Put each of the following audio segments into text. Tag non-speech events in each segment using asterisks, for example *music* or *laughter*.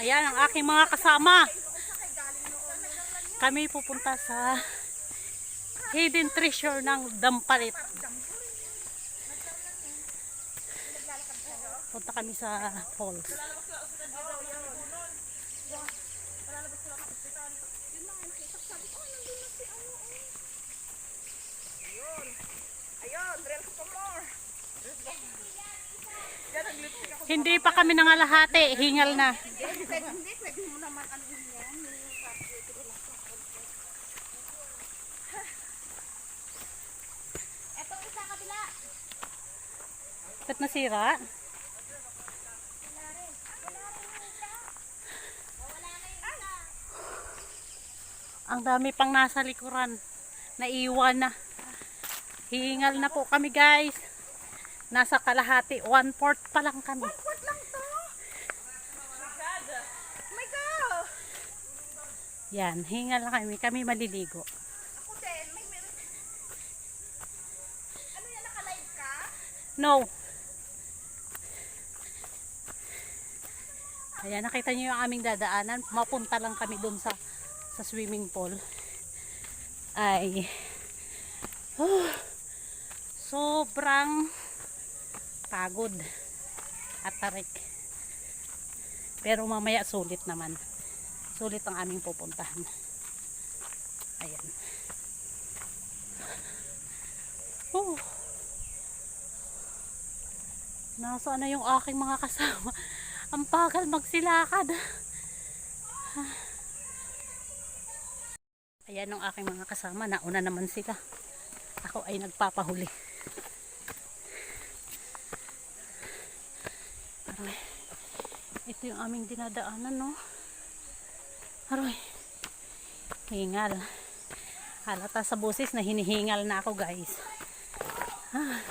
Ayan ang aking mga kasama. Kami pupunta sa hidden treasure ng Dampalit. Punta kami sa falls. Hindi pa kami nangalahati, hingal na. Etong isa kabila. Ba't nasira? Ang dami pang nasa likuran. Naiwan na. Hingal na po kami guys. Nasa kalahati. One fourth pa lang kami. What lang? Oh my God! Yan, hingal na kami. Kami maliligo. Ako din, may meron. Ano yan, naka-live ka? No. Ayan, nakita niyo yung aming dadaanan. Mapunta lang kami dun sa sa swimming pool. Ay oh, sobrang pagod at tarik. Pero mamaya sulit naman. Sulit ang aming pupuntahan. Ayan. Oh. Nasaan na yung aking mga kasama? *laughs* Ang bagal magsilakad. Ayan ang aking mga kasama. Nauna naman sila. Ako ay nagpapahuli. Aroy. Ito yung aming dinadaanan, no? Aroy. Hingal. Halata sa busis na hinihingal na ako, guys. Ah.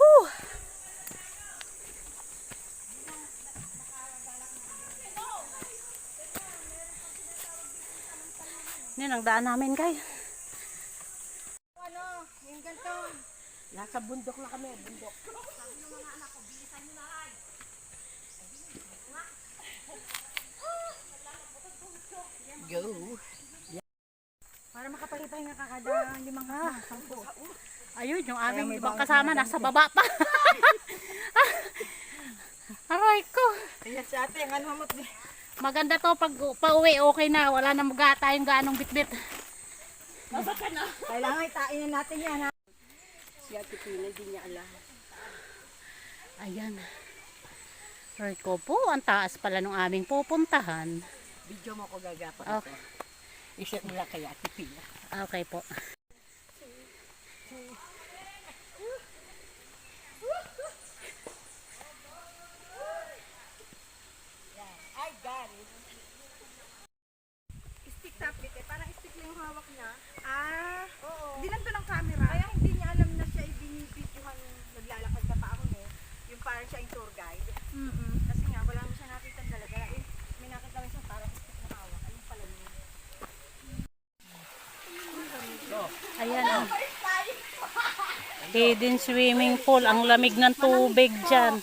Whew. Yan ang daan namin, guys. Ano, yung ganito. Nasa bundok na kami, bundok. Go. Para makapalipahinga ka kada limang Ah. sampu. Ayun, yung aming ibang kasama na nasa baba pa. *laughs* Aray ko. Kaya si ate, ang ano mo, Maganda to pag pauwi, okay na. Wala na mga tayong ganong bitbit. Kailangan itain na natin yan ha. Si ate Pina, hindi niya alam. Ayan. Aray ko po, ang taas pala ng aming pupuntahan. Video mo ko gagapon Okay. ito. Iset mo lang kay ate Pina. Okay po. I got it. Stick tablet eh. Parang stick lang yung hawak niya. Ah, oo. Hindi nandun ang camera. Kaya hindi niya alam na siya ibinibidyohan naglalakad na pa ako eh. Yung parang siya yung tour guide. Mm Kasi nga, wala mo siya nakita talaga. Eh, may nakita lang siya parang stick na hawak. Ayun pala yun. Ayan oh. Hidden swimming pool. Ang lamig ng tubig dyan.